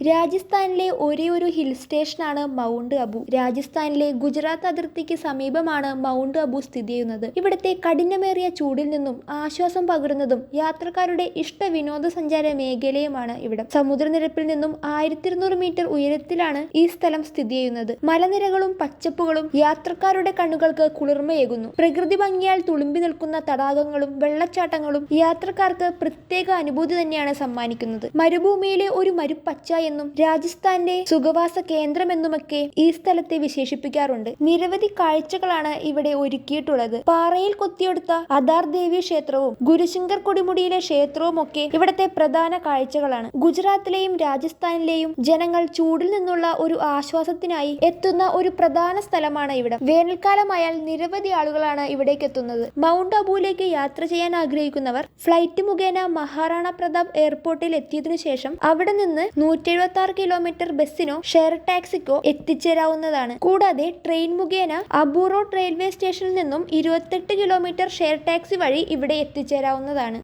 രാജസ്ഥാനിലെ ഒരേ ഒരു ഹിൽ സ്റ്റേഷനാണ് മൗണ്ട് അബു. രാജസ്ഥാനിലെ ഗുജറാത്ത് അതിർത്തിക്ക് സമീപമാണ് മൗണ്ട് അബു സ്ഥിതി ചെയ്യുന്നത്. ഇവിടുത്തെ കഠിനമേറിയ ചൂടിൽ നിന്നും ആശ്വാസം പകരുന്നതും യാത്രക്കാരുടെ ഇഷ്ട വിനോദസഞ്ചാര മേഖലയുമാണ് ഇവിടെ. സമുദ്രനിരപ്പിൽ നിന്നും ആയിരത്തി ഇരുന്നൂറ് മീറ്റർ ഉയരത്തിലാണ് ഈ സ്ഥലം സ്ഥിതി ചെയ്യുന്നത്. മലനിരകളും പച്ചപ്പുകളും യാത്രക്കാരുടെ കണ്ണുകൾക്ക് കുളിർമയേകുന്നു. പ്രകൃതി ഭംഗിയാൽ തുളുമ്പി നിൽക്കുന്ന തടാകങ്ങളും വെള്ളച്ചാട്ടങ്ങളും യാത്രക്കാർക്ക് പ്രത്യേക അനുഭൂതി തന്നെയാണ് സമ്മാനിക്കുന്നത്. മരുഭൂമിയിലെ ഒരു മരുപ്പച്ച എന്നും രാജസ്ഥാന്റെ സുഖവാസ കേന്ദ്രമെന്നുമൊക്കെ ഈ സ്ഥലത്തെ വിശേഷിപ്പിക്കാറുണ്ട്. നിരവധി കാഴ്ചകളാണ് ഇവിടെ ഒരുക്കിയിട്ടുള്ളത്. പാറയിൽ കൊത്തിയെടുത്ത അദാർ ദേവി ക്ഷേത്രവും ഗുരുശങ്കർ കൊടിമുടിയിലെ ക്ഷേത്രവും ഒക്കെ ഇവിടത്തെ പ്രധാന കാഴ്ചകളാണ്. ഗുജറാത്തിലെയും രാജസ്ഥാനിലെയും ജനങ്ങൾ ചൂടിൽ നിന്നുള്ള ഒരു ആശ്വാസത്തിനായി എത്തുന്ന ഒരു പ്രധാന സ്ഥലമാണ് ഇവിടം. വേനൽക്കാലമായാൽ നിരവധി ആളുകളാണ് ഇവിടേക്ക് എത്തുന്നത്. മൗണ്ട് അബുവിലേക്ക് യാത്ര ചെയ്യാൻ ആഗ്രഹിക്കുന്നവർ ഫ്ലൈറ്റ് മുഖേന മഹാറാണ പ്രതാപ് എയർപോർട്ടിൽ എത്തിയതിനു ശേഷം അവിടെ നിന്ന് നൂറ്റി എഴുപത്തി കിലോമീറ്റർ ബസ്സിനോ ഷെയർ ടാക്സിക്കോ എത്തിച്ചേരാവുന്നതാണ്. കൂടാതെ ട്രെയിൻ മുഖേന അബൂറോ റെയിൽവേ സ്റ്റേഷനിൽ നിന്നും ഇരുപത്തെട്ട് കിലോമീറ്റർ ഷെയർ ടാക്സി വഴി ഇവിടെ എത്തിച്ചേരാവുന്നതാണ്.